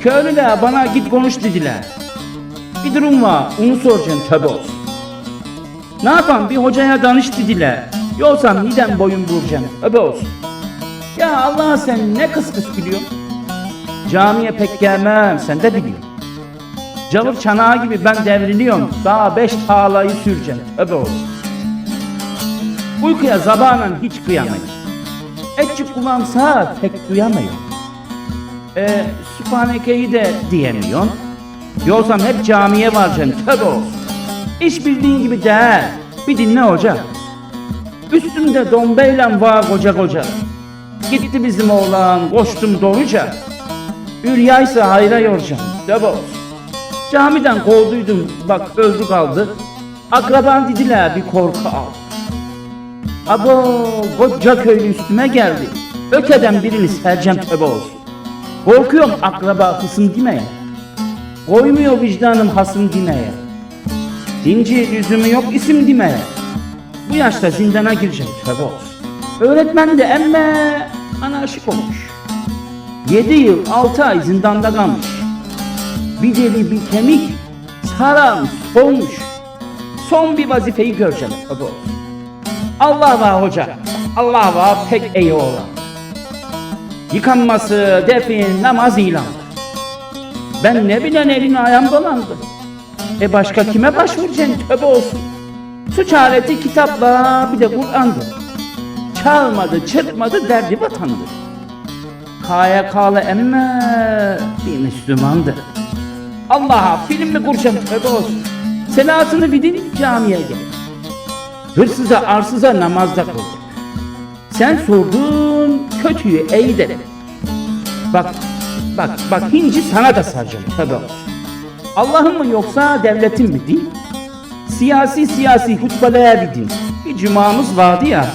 Köylüler bana git konuş dediler. Bir durum var onu soracağım tabi olsun. Ne yapam bir hocaya danış dediler. Yoksa neden boyun vuracaksın tabi olsun. Ya Allah sen ne kıs kıs biliyorsun. Camiye pek gelmem sen de biliyorsun. Cavır çanağı gibi ben devriliyorum. Daha beş tağlayı süreceğim. Öbe olsun. Uykuya zabanan hiç kıyamayın. Etçi kulağımsa pek duyamıyor. E, Sübhaneke'yi de diyemiyorsun. Yoksa hep camiye varacaksın. Tövbe olsun. İş bildiğin gibi değil. Bir dinle hoca. Üstümde dombeyle var koca koca. Gitti bizim oğlan, koştum doğruca. Üryaysa hayra yoracağım. Tövbe olsun. Camiden kovduydum bak öldü kaldı. Akraban dediler bir korku al. Abo koca köylü üstüme geldi. Öteden birini sercem töbe olsun. Korkuyorum akraba kısım demeye. Koymuyor vicdanım hasım demeye. Dinci yüzümü yok isim demeye. Bu yaşta zindana gireceğim töbe olsun. Öğretmen de emme anarşik olmuş. Yedi yıl altı ay zindanda kalmış. Bir deli bir kemik saran solmuş. Son bir vazifeyi göreceğim tabi olsun. Allah var hoca. Allah var pek iyi olan. Yıkanması, defin, namaz ilan. Ben ne bilen elin ayağım dolandı. E başka kime başvuracaksın tövbe olsun. Suç aleti kitapla bir de Kur'an'dı. Çalmadı, çırpmadı derdi vatandı. KYK'lı emme bir Müslümandı. Allah'a film mi kuracağım tövbe olsun. Selatını vidin camiye gel. Hırsıza arsıza namazda kıldık. Sen sordun kötüyü de. Bak bak bak hinci sana da saracağım tabi. Allah'ın mı yoksa devletin mi değil? Siyasi siyasi hutbelere bir din. Bir cumamız vardı ya.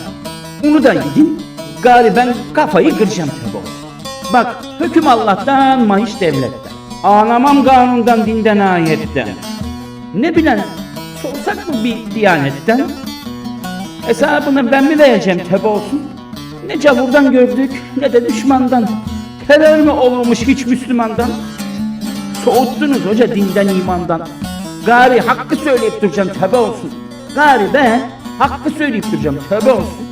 Onu da gidin. Gari ben kafayı kıracağım tabi. Bak hüküm Allah'tan mahiş devletten. Ağlamam kanundan dinden ayetten. Ne bilen sorsak mı bir diyanetten? Hesabını ben mi vereceğim tebe olsun? Ne cavurdan gördük ne de düşmandan. Terör mü olurmuş hiç Müslümandan? Soğuttunuz hoca dinden imandan. Gari hakkı söyleyip duracağım tebe olsun. Gari ben hakkı söyleyip duracağım tebe olsun.